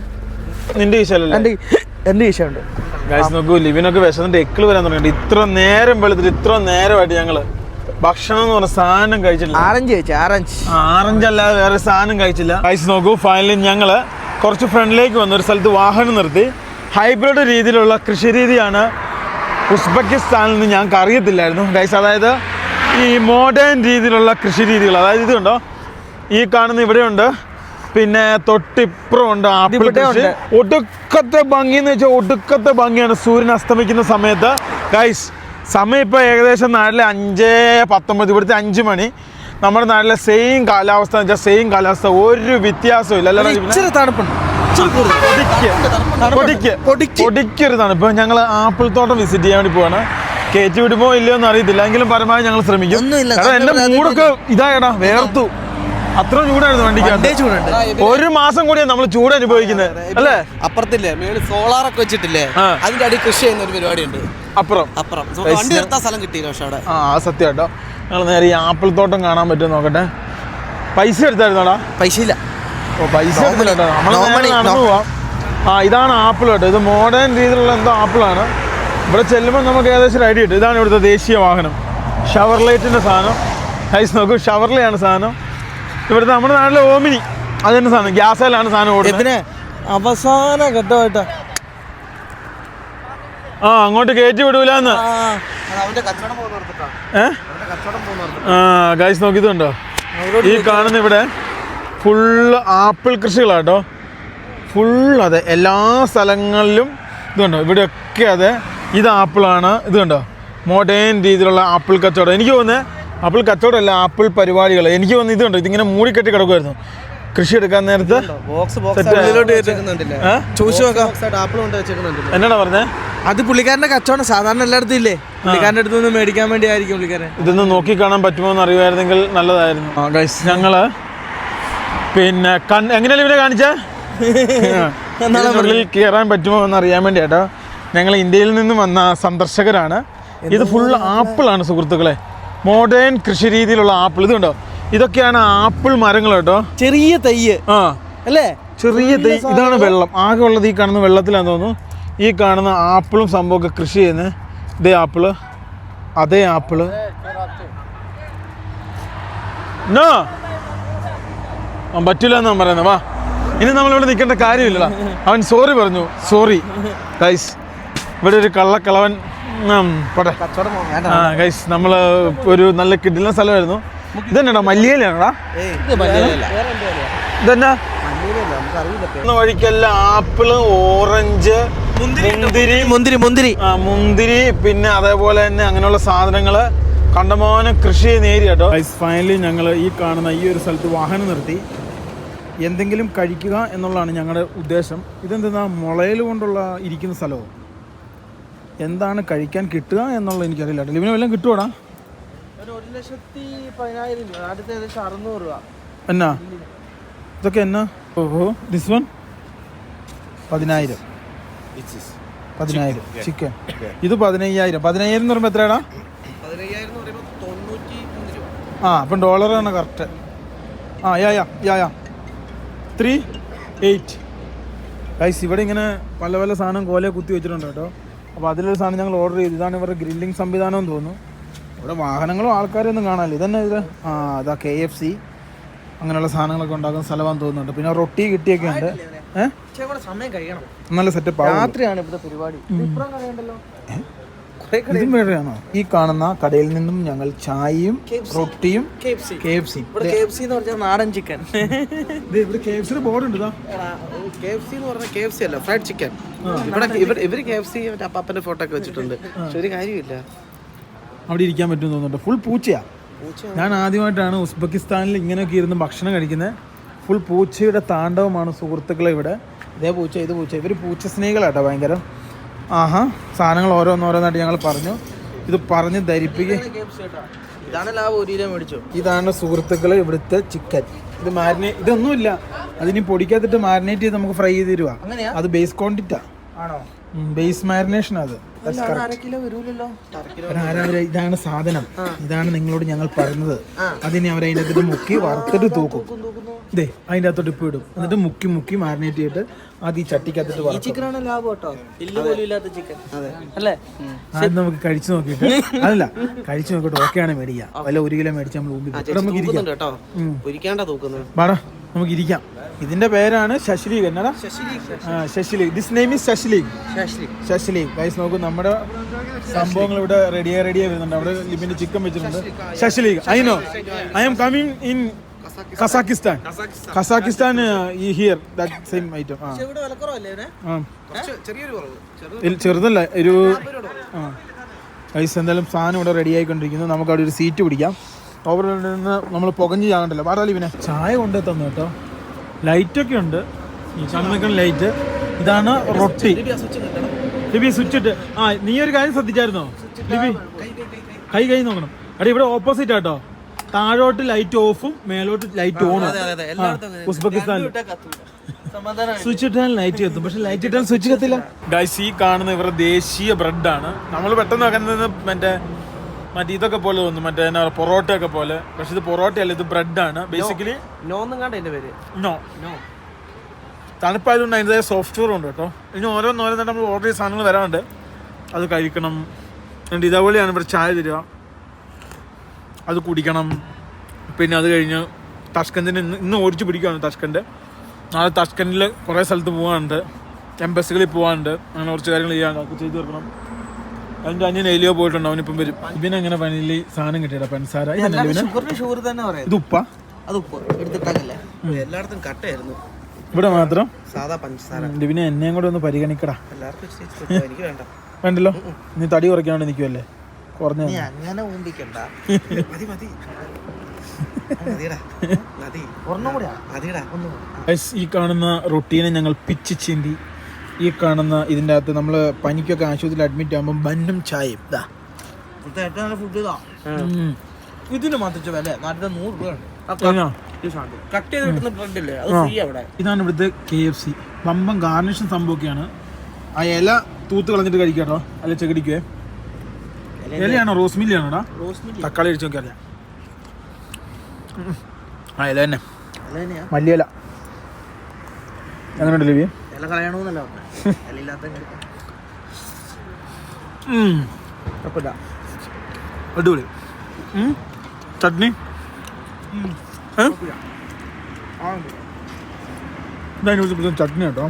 [SPEAKER 1] നിന്റെ കീശയിലല്ലേ?
[SPEAKER 2] എന്റെ എന്റെ കീശയുണ്ട്.
[SPEAKER 1] ഗൈസ് നോക്കൂ ലിവിനൊക്കെ വിശന്നിട്ട് എക്കിൾ വരാൻ തുടങ്ങിയിട്ട് ഇത്ര നേരം വെളുത്തിട്ട് ഇത്ര നേരമായിട്ട് ഞങ്ങൾ ഭക്ഷണം എന്ന് പറഞ്ഞ സാധനം കഴിച്ചില്ല
[SPEAKER 2] ആറഞ്ച് കഴിച്ചു ആറഞ്ച്.
[SPEAKER 1] ആറഞ്ച് അല്ലാതെ വേറെ സാധനം കഴിച്ചില്ല. കഴിച്ച് നോക്കൂ ഫൈനലി ഞങ്ങൾ കുറച്ച് ഫ്രണ്ടിലേക്ക് വന്ന ഒരു സ്ഥലത്ത് വാഹനം നിർത്തി. ഹൈബ്രിഡ് രീതിയിലുള്ള കൃഷി രീതിയാണ് ഉസ്ബെക്കിസ്ഥാനിൽ നിന്ന് ഞങ്ങൾക്ക് അറിയത്തില്ലായിരുന്നു. ഗൈസ് അതായത് ഈ മോഡേൺ രീതിയിലുള്ള കൃഷി രീതികൾ. അതായത് ഇതുണ്ടോ ഈ കാണുന്ന ഇവിടെയുണ്ട് പിന്നെ തൊട്ടിപ്പുറം ഉണ്ട് ആപ്പിൾ കൃഷി. ഒടുക്കത്തെ ഭംഗി എന്ന് വെച്ചാൽ ഒടുക്കത്തെ ഭംഗിയാണ് സൂര്യൻ അസ്തമിക്കുന്ന സമയത്ത്. ഗൈസ് സമയം ഇപ്പോൾ ഏകദേശം നാട്ടിലെ അഞ്ച് പത്തൊമ്പത് ഇവിടുത്തെ അഞ്ച് മണി. നമ്മുടെ നാട്ടിലെ സെയിം കാലാവസ്ഥ എന്ന് വെച്ചാൽ സെയിം കാലാവസ്ഥ. ഒരു വ്യത്യാസവും ഇല്ല?
[SPEAKER 2] ഇച്ചിരി തണുപ്പുണ്ട്.
[SPEAKER 1] പൊടിക്കൊരു തണുപ്പ്. ഞങ്ങൾ ആപ്പിൾ തോട്ടം വിസിറ്റ് ചെയ്യാൻ വേണ്ടി പോവാണ്. കയറ്റി വിടുമോ ഇല്ലയോ എന്ന് അറിയത്തില്ല. എങ്കിലും പരമാവധി ഞങ്ങൾ ശ്രമിക്കും. കാരണം മൂടൊക്കെ ഇതായടാ വേർത്തു. അത്ര ചൂടായിരുന്നു
[SPEAKER 2] വണ്ടേ
[SPEAKER 1] വണ്ടിക്ക്
[SPEAKER 2] ചൂടുണ്ട്.
[SPEAKER 1] ഒരു മാസം കൂടിയാണ് നമ്മൾ ചൂട് അനുഭവിക്കുന്നത് അല്ലേ?
[SPEAKER 4] അപ്പുറത്തില്ലേ? മേളിൽ സോളാറൊക്കെ വെച്ചിട്ടില്ലേ? അതിന്റെ അടി കൃഷി ചെയ്യുന്ന ഒരു പരിപാടിയുണ്ട്.
[SPEAKER 1] അപ്പുറം.
[SPEAKER 4] അപ്പുറം. വണ്ടി നിർത്താൻ സ്ഥലം കിട്ടിയില്ല പക്ഷെ അവിടെ.
[SPEAKER 1] ആ സത്യാട്ടോ സത്യം കേട്ടോ. ഞങ്ങൾ നേരെ ഈ ആപ്പിൾ തോട്ടം കാണാൻ പറ്റും നോക്കട്ടെ. പൈസ എടുത്തായിരുന്നോടാ?
[SPEAKER 2] പൈസ ഇല്ല.
[SPEAKER 1] ഓ പൈസ എടുത്തില്ല കേട്ടോ. നടന്നു പോവാം. ആ ഇതാണ് ആപ്പിൾ കേട്ടോ. ഇത് മോഡേൺ രീതിയിലുള്ള എന്തോ ആപ്പിളാണ് ഇവിടെ ചെല്ലുമ്പോൾ നമുക്ക് ഏകദേശം ഒരു ഐഡിയ കിട്ടും. ഇതാണ് ഇവിടുത്തെ ദേശീയ വാഹനം. ഷവർലൈറ്റിന്റെ സാധനം. ഹൈസ് നോക്കൂ ഷവർലയാണ് സാധനം. ഇവിടുത്തെ നമ്മുടെ നാട്ടിലെ ഓമിനി. അത് തന്നെ സാധനം. ആണ് സാധനം ഓടുന്നത്.
[SPEAKER 2] അവസാന ഘട്ടമായിട്ട.
[SPEAKER 1] ആ അങ്ങോട്ട് കയറ്റി വിടൂലെന്ന്. ആ. ഗൈസ് നോക്കിയതുണ്ടോ? ഈ കാണുന്ന ഇവിടെ ഫുള്ള് ആപ്പിൾ കൃഷികളാട്ടോ ഫുൾ അതെ എല്ലാ സ്ഥലങ്ങളിലും ഇത് കണ്ടോ ഇവിടെയൊക്കെ അതെ ഇത് ആപ്പിളാണ്. ഇത് കണ്ടോ മോഡേൺ രീതിയിലുള്ള ആപ്പിൾ കച്ചവടം. എനിക്ക് തോന്നുന്നത് ആപ്പിൾ കച്ചവടമല്ല ആപ്പിൾ പരിപാടികൾ. എനിക്ക് വന്ന് ഇത് കണ്ടോ ഇതിങ്ങനെ മൂടിക്കെട്ടി കിടക്കുമായിരുന്നു കൃഷി എടുക്കാൻ നേരത്തെ എന്നാണ് പറഞ്ഞേ?
[SPEAKER 2] അത് പുള്ളിക്കാരന്റെ കച്ചവടം സാധാരണ എല്ലായിടത്തും ഇല്ലേ? പുള്ളിക്കാരന്റെ അടുത്ത് നിന്ന് മേടിക്കാൻ വേണ്ടി ആയിരിക്കും പുള്ളിക്കാരൻ.
[SPEAKER 1] ഇതൊന്ന് നോക്കി കാണാൻ പറ്റുമോ എന്ന് അറിയുമായിരുന്നെങ്കിൽ നല്ലതായിരുന്നു. ഞങ്ങൾ പിന്നെ കൺ എങ്ങനെയല്ലേ ഇവരെ കാണിച്ചാ? ഇതിനുള്ളിൽ കയറാൻ പറ്റുമോ എന്ന് അറിയാൻ വേണ്ടി കേട്ടോ ഞങ്ങൾ ഇന്ത്യയിൽ നിന്ന് വന്ന സന്ദർശകരാണ്. ഇത് ഫുൾ ആപ്പിളാണ് സുഹൃത്തുക്കളെ. മോഡേൺ കൃഷി രീതിയിലുള്ള ആപ്പിൾ. ഇത് കണ്ടോ ഇതൊക്കെയാണ് ആപ്പിൾ മരങ്ങൾ കേട്ടോ.
[SPEAKER 2] ചെറിയ തയ്യ്
[SPEAKER 1] ആ.
[SPEAKER 2] അല്ലേ?
[SPEAKER 1] ചെറിയ തൈ. ഇതാണ് വെള്ളം. ആകെ ഉള്ളത് ഈ കാണുന്ന വെള്ളത്തിലാന്ന് തോന്നുന്നു. ഈ കാണുന്ന ആപ്പിളും സംഭവമൊക്കെ കൃഷി ചെയ്യുന്ന ഇതേ ആപ്പിൾ. അതേ ആപ്പിൾ. നോ. പറ്റില്ല എന്നാ പറയുന്നത് വാ. ഇനി നമ്മളിവിടെ നിൽക്കേണ്ട കാര്യമില്ലടാ. അവൻ സോറി പറഞ്ഞു. സോറി ഗൈസ് ഇവിടെ ഒരു കള്ളക്കളവൻ പോട്ടെ. ആ ഗൈസ് നമ്മൾ ഒരു നല്ല കിടിലൻ സ്ഥലമായിരുന്നു. ഇതെന്നാടാ മല്ലിയിലാണോടാ ഇതെന്നാ? വഴിക്കല്ല വഴിക്കെല്ലാം ആപ്പിൾ ഓറഞ്ച് മുന്തിരി
[SPEAKER 2] മുന്തിരി. മുന്തിരി
[SPEAKER 1] ആ മുന്തിരി പിന്നെ അതേപോലെ തന്നെ അങ്ങനെയുള്ള സാധനങ്ങൾ കണ്ടമാനം കൃഷി നേരി കേട്ടോ ഫൈനലി ഞങ്ങൾ ഈ കാണുന്ന ഈ ഒരു സ്ഥലത്ത് വാഹനം നിർത്തി. എന്തെങ്കിലും കഴിക്കുക എന്നുള്ളതാണ് ഞങ്ങളുടെ ഉദ്ദേശം. ഇതെന്തെന്നാ മുളയിൽ കൊണ്ടുള്ള ഇരിക്കുന്ന സ്ഥലമോ? എന്താണ് കഴിക്കാൻ കിട്ടുക എന്നുള്ളത് എനിക്കറിയില്ല. ഡെലിവറി ലിവിന് വല്ലതും കിട്ടുവാടാ?
[SPEAKER 2] ഒരു ലക്ഷത്തി പതിനായിരം രൂപ. അടുത്ത ഏകദേശം അറുന്നൂറ് രൂപ.
[SPEAKER 1] എന്നാ? ഇതൊക്കെ എന്നാ? ഓഹോ ദിസ് വൺ പതിനായിരം. പതിനായിരം. ചിക്കൻ ഇത് പതിനയ്യായിരം. പതിനയ്യായിരം എന്ന് പറയുമ്പോൾ എത്രയാടാ? ആ അപ്പം ഡോളറാണ് കറക്റ്റ് ആ yeah yeah yeah yeah three eight guys ഇവിടെ ഇങ്ങനെ പല പല സാധനം കോലെ കുത്തി വെച്ചിട്ടുണ്ട് കേട്ടോ. അപ്പോൾ അതിലൊരു സാധനം ഞങ്ങൾ ഓർഡർ ചെയ്തു. ഇതാണ് ഇവരുടെ ഗ്രില്ലിംഗ് സംവിധാനം എന്ന് തോന്നുന്നു. ഇവിടെ വാഹനങ്ങളും ആൾക്കാരും ഒന്നും കാണാനില്ല. ഇതന്നെ ഇത് ആ അതാ കെ എഫ് സി അങ്ങനെയുള്ള സാധനങ്ങളൊക്കെ ഉണ്ടാക്കുന്ന സ്ഥലമാണെന്ന് തോന്നുന്നുണ്ട്. പിന്നെ റൊട്ടി കിട്ടിയൊക്കെ ഉണ്ട്. ഏഹ് നല്ല സെറ്റപ്പ്
[SPEAKER 2] രാത്രിയാണ് ഇവിടുത്തെ പരിപാടി.
[SPEAKER 1] ഇതും വേറെയാണോ? ഈ കാണുന്ന കടയിൽ നിന്നും ഞങ്ങൾ ചായയും റൊട്ടിയും
[SPEAKER 2] കെ എഫ് സി ഇവിടെ കെ എഫ് സി എന്ന് പറഞ്ഞാൽ നാടൻ ചിക്കൻ
[SPEAKER 1] ഇവിടെ കെ എഫ് സിയുടെ ബോർഡ് ഉണ്ട്
[SPEAKER 4] കെ എഫ് സി എന്ന് പറഞ്ഞാൽ കെ എഫ് സി അല്ല ഫ്രൈഡ് ചിക്കൻ ഇവിടെ ഇവർ ഇവർ കെ എഫ് സി മറ്റേ അപ്പാപ്പന്റെ ഫോട്ടോ ഒക്കെ വെച്ചിട്ടുണ്ട്. പക്ഷെ ഒരു കാര്യമില്ല
[SPEAKER 1] അവിടെ ഇരിക്കാൻ പറ്റും തോന്നുന്നുണ്ട്. ഫുൾ പൂച്ചയാ. ഞാൻ ആദ്യമായിട്ടാണ് ഉസ്ബെക്കിസ്ഥാനിൽ ഇങ്ങനെയൊക്കെ ഇരുന്ന് ഭക്ഷണം കഴിക്കുന്നത്. ഫുൾ പൂച്ചയുടെ താണ്ഡവമാണ് സുഹൃത്തുക്കളെ ഇവിടെ. ഇതേ പൂച്ച ഇത് പൂച്ച. ഇവർ പൂച്ച സ്നേഹികളാട്ടോ ഭയങ്കര. ആഹാ സാധനങ്ങൾ ഓരോന്നോരോന്നായിട്ട് ഞങ്ങൾ പറഞ്ഞു. ഇത് പറഞ്ഞ് ധരിപ്പിക്കുക
[SPEAKER 2] ഇതാണ്
[SPEAKER 1] സുഹൃത്തുക്കളെ ഇവിടുത്തെ ചിക്കൻ. ഇത് മാരിനേ ഇതൊന്നുമില്ല. അതിനി പൊടിക്കാത്തിട്ട് മാരിനേറ്റ് ചെയ്ത് നമുക്ക് ഫ്രൈ ചെയ്ത് തരുവാ? അത് ബേസ് ക്വാണ്ടിറ്റാ
[SPEAKER 2] ആണോ?
[SPEAKER 1] ബേസ് മാരിനേഷൻ അത്. ഇതാണ് സാധനം. ഇതാണ് നിങ്ങളോട് ഞങ്ങൾ പറഞ്ഞത് അതിനെ അവർ അതിന്റെ അകത്തോട്ട് മുക്കി വറുത്തിട്ട് തൂക്കും ഇതേ അതിന്റെ അകത്തോട്ട് ഇപ്പം ഇടും. എന്നിട്ട് മുക്കി മുക്കി മാരിനേറ്റ് ചെയ്തിട്ട് അത് ഈ ചട്ടിക്കകത്തിട്ട്
[SPEAKER 2] ചിക്കനാണ് ലാഭം കേട്ടോ. ചിക്കൻ അല്ലേ?
[SPEAKER 1] അത് നമുക്ക് കഴിച്ചു നോക്കിയിട്ട്. അതല്ല കഴിച്ചു നോക്കിയിട്ട് ഓക്കെയാണ് മേടിക്കുക. വല്ല ഒരു കിലോ മേടിച്ച് നമ്മൾ നമുക്ക് ഇരിക്കാം. നമുക്ക് ഇരിക്കാം. ഇതിന്റെ പേരാണ് ശശിലീഗ്. എന്നടാ ആ shashlik. This name is shashlik. Shashlik. Guys നോക്കൂ നമ്മുടെ സംഭവങ്ങൾ ഇവിടെ റെഡിയായി റെഡിയായി വരുന്നുണ്ട് അവിടെ ലിബിന്റെ ചിക്കൻ വെച്ചിട്ടുണ്ട്. Shashlik. I know I'm coming in Kazakhstan. Kazakhstan. ഈ ഹിയർ ദാറ്റ് സെയിം ഐറ്റം ആ. ചെറുതല്ല ഒരു ആ. ഐസ് എന്തായാലും സാധനം ഇവിടെ റെഡി ആയിക്കൊണ്ടിരിക്കുന്നു. നമുക്ക് അവിടെ ഒരു സീറ്റ് പിടിക്കാം. ഓവർ നിന്ന് നമ്മൾ പുകഞ്ഞ് ചാകണ്ടല്ലോ. പാടാലി പിന്നെ ചായ കൊണ്ടു തന്നു കേട്ടോ. ലൈറ്റൊക്കെ ഉണ്ട്. ഈ ലൈറ്റ്. ഇതാണ് റൊട്ടി. ലിബി സ്വിച്ച് ഇട്ട്. ആ നീ ഒരു കാര്യം ശ്രദ്ധിച്ചായിരുന്നോ? ലിബി കൈ കൈ നോക്കണം. അടി ഇവിടെ ഓപ്പോസിറ്റ് ആട്ടോ. താഴോട്ട് ലൈറ്റ് ഓഫും മേലോട്ട് ലൈറ്റ് ഓണും ഉസ്ബെക്കിസ്ഥാനിൽ സ്വിച്ച് ഇട്ടാൽ ലൈറ്റ് കത്തും. പക്ഷെ ലൈറ്റ് ഇട്ടാൽ സ്വിച്ച് കത്തില്ല. ഗൈസ് ഈ കാണുന്ന ഇവരുടെ ദേശീയ ബ്രെഡാണ് നമ്മൾ പെട്ടെന്ന് വെക്കുന്നത് മറ്റേ മറ്റേ ഇതൊക്കെ പോലെ തോന്നും മറ്റേ എന്നാ പറയുക പൊറോട്ട ഒക്കെ പോലെ. പക്ഷെ ഇത് പൊറോട്ട അല്ല ഇത് ബ്രെഡാണ്. ബേസിക്കലി
[SPEAKER 4] നോന്നും കണ്ട എന്റെ പേര്.
[SPEAKER 1] നോ. തണുപ്പായതുകൊണ്ട് അതിന്റെ സോഫ്റ്റ്വെയർ ഉണ്ട് കേട്ടോ. ഇനി ഓരോന്നോരോന്നായിട്ട് നമ്മൾ ഓർഡർ ചെയ്ത സാധനങ്ങൾ വരാറുണ്ട്. അത് കഴിക്കണം. എന്നിട്ട് ഇതേപോലെയാണ് ഇവിടെ ചായ തരിക. അത് കുടിക്കണം. പിന്നെ അത് കഴിഞ്ഞ് തഷ്കന്തിന് ഇന്ന് ഇന്ന് ഓടിച്ച് പിടിക്കുകയാണ് തഷ്കന്റെ നാളെ തഷ്കന്റിൽ കുറേ സ്ഥലത്ത് പോകാനുണ്ട്. എംബസികളിൽ പോകാനുണ്ട്. അങ്ങനെ കുറച്ച് കാര്യങ്ങൾ ചെയ്യാൻ അതൊക്കെ ചെയ്തു തീർക്കണം. അതിന്റെ അനിയൻ എലിയോ പോയിട്ടുണ്ട്? അവനിപ്പം വരും. ഇവനങ്ങനെ പനിലി സാധനം കിട്ടിയില്ല ഇവന്?
[SPEAKER 2] ഷുഗറിന് ഷുഗർ തന്നെ പറയാം.
[SPEAKER 1] ഇത് ഉപ്പ?
[SPEAKER 2] അത് ഉപ്പ്. എടുത്തിട്ടല്ലേ?
[SPEAKER 4] എല്ലായിടത്തും കട്ടയായിരുന്നു.
[SPEAKER 1] ഇവിടെ മാത്രം?
[SPEAKER 4] സാധാ പഞ്ചസാര.
[SPEAKER 1] ലിവിനെ എന്നെയും കൂടെ ഒന്ന് പരിഗണിക്കടാ.
[SPEAKER 4] എല്ലാവർക്കും
[SPEAKER 1] വേണ്ടല്ലോ? നീ തടി കുറയ്ക്കാണ്ട് നിൽക്കുമല്ലേ കുറഞ്ഞ
[SPEAKER 2] അങ്ങനെ ഊമ്പിക്കണ്ട
[SPEAKER 4] മതി മതി.
[SPEAKER 1] ഈ കാണുന്ന റൊട്ടീനെ ഞങ്ങൾ പിച്ച് ചീന്തി. ഈ കാണുന്ന ഇതിന്റെ അകത്ത് നമ്മൾ പനിക്കൊക്കെ ആശുപത്രിയിൽ അഡ്മിറ്റ് ആകുമ്പോൾ ബന്നും ചായയും. ഇതാ
[SPEAKER 2] ഇവിടുത്തെ ഏറ്റവും നല്ല ഫുഡ് ഇതാ. ഇതിന് മാത്രം വില നാട്ടിലെ നൂറ് രൂപ? കട്ട് ചെയ്ത് കിട്ടുന്ന ബ്രെഡ് ഇല്ലേ? അത്. ഫ്രീ അവിടെ.
[SPEAKER 1] ഇതാണ് ഇവിടുത്തെ കെ എഫ് സി വമ്പം ഗാർണിഷൻ സംഭവമൊക്കെയാണ്. ആ ഇല തൂത്ത് കളഞ്ഞിട്ട് കഴിക്കാട്ടോ അല്ല ചെകടിക്കുവേ. ഇലയാണോ? റോസ് മില്ലിയാണോടാ തക്കാളി അടിച്ചു നോക്കി അറിയാം. ആ ഇല തന്നെ. മല്ലിയില. എങ്ങനെയുണ്ട് ലിവി
[SPEAKER 2] ഇല കളയണമെന്നല്ല
[SPEAKER 1] അടിപൊളി. ചട്നി? ചട്നി കേട്ടോ.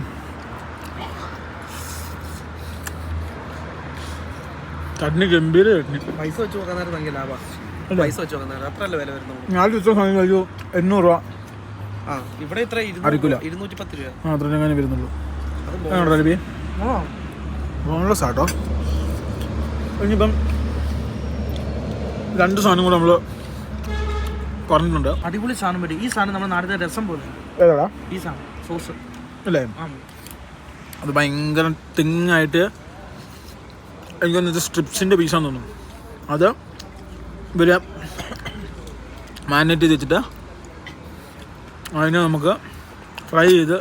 [SPEAKER 1] ചട്നി ഗംഭീര ചട്നി.
[SPEAKER 4] പൈസ വെച്ച് നോക്കാൻ നേരം ഭയങ്കര ലാഭം. പൈസ വെച്ച് നോക്കാൻ നേരം അത്രയല്ലേ വില വരുന്നുള്ളൂ.
[SPEAKER 1] ഞാൻ ദിവസം സമയം കഴിച്ചു എണ്ണൂറ് രൂപ.
[SPEAKER 4] ആ ഇവിടെ ഇത്ര? ഇരുന്നൂറ്റി പത്ത് രൂപ
[SPEAKER 1] മാത്രമേ അങ്ങനെ വരുന്നുള്ളൂ.
[SPEAKER 4] അത്
[SPEAKER 1] എങ്ങനെയുണ്ടോ ലിബി ബോൺലെസ് ആട്ടോ. ഇനിയിപ്പം രണ്ട് സാധനം കൂടെ നമ്മൾ പറഞ്ഞിട്ടുണ്ട്.
[SPEAKER 2] അടിപൊളി സാധനം പറ്റും. ഈ സാധനം നമ്മുടെ നാടിന്റെ രസം പോലെ.
[SPEAKER 1] ഏതാടാ?
[SPEAKER 2] ഈ സാധനം സോസ്.
[SPEAKER 1] അല്ലേ? അത് ഭയങ്കര തിങ്ങായിട്ട് എനിക്ക് തോന്നുന്നത് സ്ട്രിപ്സിന്റെ പീസാന്ന് തോന്നുന്നു. അത് ഇവർ മാരിനേറ്റ് ചെയ്ത് വെച്ചിട്ട് അതിനെ നമുക്ക് ഫ്രൈ ചെയ്ത്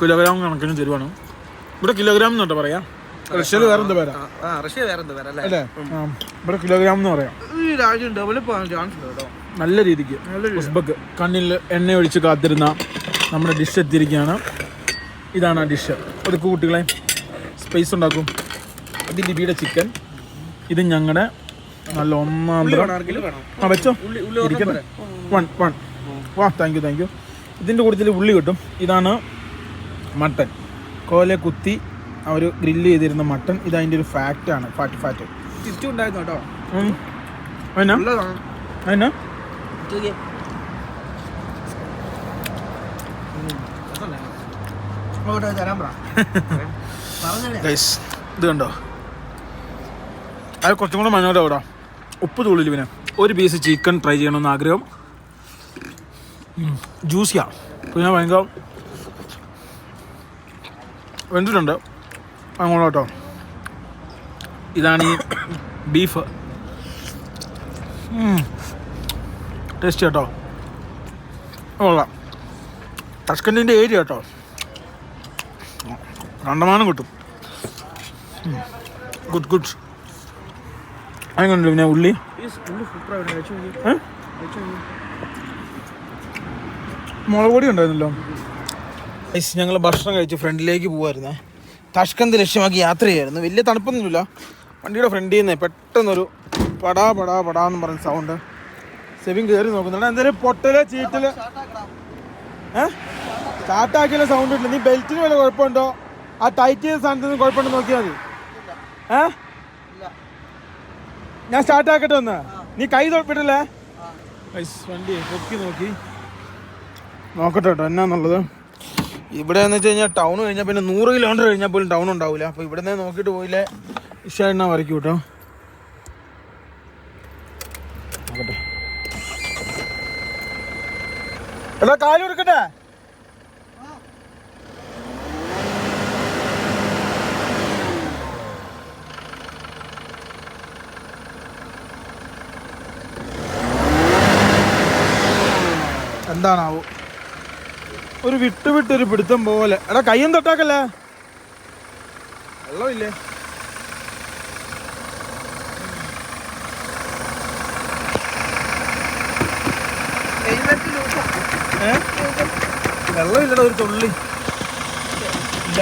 [SPEAKER 1] കിലോഗ്രാം കണക്കിന് തരുവാണ്. ഇവിടെ കിലോഗ്രാം എന്ന് കേട്ടോ പറയാം. റഷ്യയിൽ വേറെ എന്താ പേരാ?
[SPEAKER 4] ആ റഷ്യ വേറെ എന്താ വേറെ അല്ലേ?
[SPEAKER 1] ആ, ഇവിടെ കിലോഗ്രാം എന്ന് പറയാം.
[SPEAKER 2] ഈ രാജ്യം ഡെവലപ്പ് ആകാൻ ചാൻസ് ഉണ്ട് കേട്ടോ.
[SPEAKER 1] നല്ല രീതിക്ക് ഉസ്ബക്ക് കണ്ണിൽ എണ്ണ ഒഴിച്ച് കാത്തിരുന്ന നമ്മുടെ ഡിഷ് എത്തിയിരിക്കുകയാണ്. ഇതാണ് ആ ഡിഷ് ഒരു കുട്ടികളെ സ്പേസ് ഉണ്ടാക്കും. ഇത് ലിബിയുടെ ചിക്കൻ ഇത് ഞങ്ങളുടെ നല്ല ഒന്നാം ആ വെച്ചോ? ഇരിക്കട്ടെ. One one. വാ താങ്ക് യു താങ്ക് യു ഇതിന്റെ കൂട്ടത്തിൽ ഉള്ളി കിട്ടും. ഇതാണ് മട്ടൻ. കോല കുത്തി അവർ ഗ്രില്ല് ചെയ്തിരുന്ന മട്ടൺ ഇത് അതിന്റെ ഒരു ഫാക്റ്റാണ് ഫാറ്റ് ഫാറ്റ്
[SPEAKER 2] തിരിച്ചു ഉണ്ടായിരുന്നു കേട്ടോ.
[SPEAKER 1] എന്നാ എന്നാ ഇത് കണ്ടോ? അത് കുറച്ചും കൂടെ മനോഹരം അവിടെ ഉപ്പ് തൂളിൽ പിന്നെ. ഒരു പീസ് ചിക്കൻ ട്രൈ ചെയ്യണമെന്ന് ആഗ്രഹം. ജ്യൂസിയാ പിന്നെ ഭയങ്കര വെന്തിട്ടുണ്ട്. അങ്ങോട്ടോ ഇതാണ് ഈ ബീഫ്. ടേസ്റ്റ് കേട്ടോ. കൊള്ളാം. തഷ്കൻഡിന്റെ ഏരിയ കേട്ടോ. രണ്ടമാനം കിട്ടും. ഗുഡ് ഗുഡ് അങ്ങനെയുണ്ട് പിന്നെ ഉള്ളി? മുളക് പൊടി ഉണ്ടായിരുന്നല്ലോ. ഞങ്ങൾ ഭക്ഷണം കഴിച്ച് ഫ്രണ്ടിലേക്ക് പോകുമായിരുന്നേ തഷ്കന്ത് ലക്ഷ്യമാക്കി യാത്ര ചെയ്യായിരുന്നു. വലിയ തണുപ്പൊന്നുമില്ല. വണ്ടിയുടെ ഫ്രണ്ടിൽ നിന്ന് പെട്ടെന്നൊരു പടാ പടാ പടാ എന്ന് പറഞ്ഞ സൗണ്ട് സെവിൻ കയറി നോക്കുന്നുണ്ട്. എന്തായാലും പൊട്ടൽ ചീറ്റൽ. ഏഹ് സ്റ്റാർട്ടാക്കിയുള്ള സൗണ്ട് ഇല്ല നീ ബെൽറ്റിന് വല്ല കുഴപ്പമുണ്ടോ? ആ ടൈറ്റ് ചെയ്ത സാധനത്തിന് കുഴപ്പമുണ്ടോ നോക്കിയാൽ മതി. ഏ? ഞാൻ സ്റ്റാർട്ടാക്കട്ടെ ഒന്ന്. നീ കൈ തൊപ്പിട്ടല്ലേ വണ്ടി പൊക്കി നോക്കി. നോക്കട്ടെ കേട്ടോ എന്നാന്നുള്ളത്? ഇവിടെ എന്ന് വെച്ച് കഴിഞ്ഞാൽ ടൗൺ കഴിഞ്ഞാൽ പിന്നെ നൂറ് കിലോമീറ്റർ കഴിഞ്ഞാൽ പോലും ടൗൺ ഉണ്ടാവില്ല അപ്പോൾ ഇവിടെ നിന്ന് നോക്കിയിട്ട് പോയില്ലേ? ഇഷ്ടമായിരുന്നാ വരയ്ക്കും കേട്ടോ എടാ കാലു കൊടുക്കട്ടെ എന്താണാവോ? ഒരു വിട്ട് വിട്ടൊരു പിടുത്തം പോലെ. എടാ കയ്യും തൊട്ടാക്കല്ലേ? വെള്ളമില്ലേ? വെള്ളമില്ലടാ ഒരു തുള്ളി. ഇല്ല.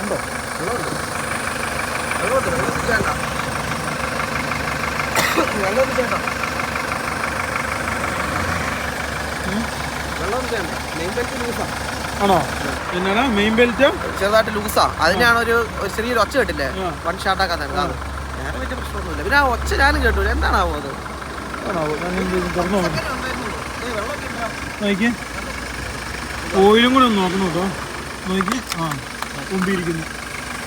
[SPEAKER 1] ഉണ്ടോ?
[SPEAKER 4] വെള്ളമുണ്ട്? വെള്ളം വേണ്ട
[SPEAKER 1] വെള്ളം വേണ്ട
[SPEAKER 4] വെള്ളം വേണ്ട മെയിൻ ബെൽറ്റ് ലൂസാ
[SPEAKER 1] ആണോ? എന്നാണ് മെയിൻ ബെൽറ്റ്
[SPEAKER 4] ചെറുതായിട്ട് ലൂസാ അതിനാണ് ഒരു ചെറിയൊരു ഒച്ച കേട്ടില്ലേ? വൺ ഷാർട്ട് ആക്കാൻ തന്നെ. വേറെ വലിയ പ്രശ്നമൊന്നുമില്ല. പിന്നെ ആ ഒച്ച ഞാനും കേട്ടു. എന്താണാവോ അത്?
[SPEAKER 1] നോക്കാം. ഓയിലും കൂടെ ഒന്ന് നോക്കണം കേട്ടോ. നോക്കി. ആ മുമ്പിരിക്കുന്നു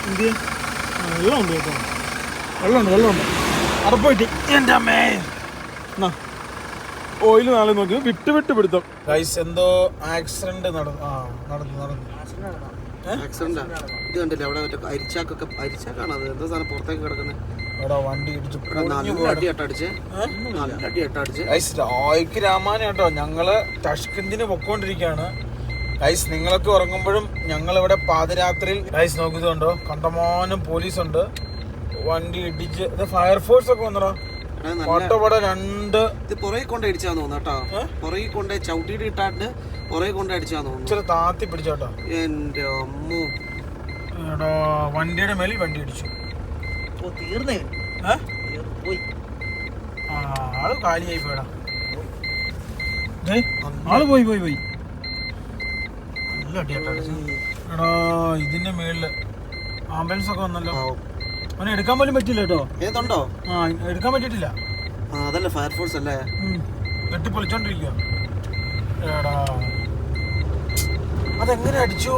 [SPEAKER 1] എന്ത്? വെള്ളമുണ്ട് കേട്ടോ. വെള്ളമുണ്ട് വെള്ളമുണ്ട്. അറപ്പോയിട്ട് എന്റെ അമ്മേ. എന്നാ ഓയിൽ നാളെ നോക്കി. വിട്ട് വിട്ട് പിടുത്തം. ഗൈസ് എന്തോ ആക്സിഡന്റ് നടന്നു. ആ നടന്നു നടന്നു.
[SPEAKER 4] ആക്സിഡന്റാ ഇത് കണ്ടില്ലേ? അവിടെ മറ്റേ അരിച്ചാക്കൊക്കെ അരിച്ചാക്കാണ് അത്? എന്താ സാധനം പുറത്തേക്ക് കിടക്കുന്നത്
[SPEAKER 1] എടാ വണ്ടി ഇടിച്ച്
[SPEAKER 4] ഇവിടെ നല്ല അടി അട്ടടിച്ച് നല്ല അടി അട്ടടിച്ച്
[SPEAKER 1] ഗൈസ് രായ്ക്ക് രാമാന കേട്ടോ. ഞങ്ങൾ ടഷ്കിന്തിന് പൊക്കോണ്ടിരിക്കുകയാണ് ഗൈസ് നിങ്ങളൊക്കെ ഉറങ്ങുമ്പോഴും ഞങ്ങൾ ഇവിടെ പാതിരാത്രിയിൽ ഗൈസ് നോക്കിയതുണ്ടോ കണ്ടമാനം പോലീസ് ഉണ്ട് വണ്ടി ഇടിച്ച് ഇത് ഫയർഫോഴ്സ് ഒക്കെ വന്നടാ.
[SPEAKER 4] എടാ,
[SPEAKER 1] രണ്ട്
[SPEAKER 4] ഇത് പുറകെ കൊണ്ട് അടിച്ചാന്ന് തോന്നുന്നു കേട്ടോ. പുറകെ കൊണ്ട് ചവിട്ടിയിട്ട് ഇട്ടാണ്ട് പുറകെ കൊണ്ട് അടിച്ചാന്ന് തോന്നുന്നു.
[SPEAKER 1] ഇച്ചിരി താത്തി പിടിച്ചോട്ടോ
[SPEAKER 4] എന്റെ അമ്മു.
[SPEAKER 1] എടാ വണ്ടിയുടെ മേലിൽ വണ്ടി അടിച്ചു
[SPEAKER 2] ഓ തീർന്നേ? പോയി.
[SPEAKER 1] ആൾ കാലിയായി പോയടാ. ദേ, ആൾ പോയി പോയി പോയി. നല്ല അടിയാട്ടോ. എടാ ഇതിന്റെ മേളിൽ ആംബുലൻസ് ഒക്കെ വന്നല്ലോ അവനെ എടുക്കാൻ പോലും പറ്റില്ല കേട്ടോ.
[SPEAKER 4] ഏതുണ്ടോ?
[SPEAKER 1] ആ എടുക്കാൻ പറ്റിയിട്ടില്ല.
[SPEAKER 4] അതല്ലേ ഫയർഫോഴ്സ് അല്ലേ?
[SPEAKER 1] വെട്ടി പൊളിച്ചോണ്ടിരിക്കുക എടാ. അതെങ്ങനെ അടിച്ചു?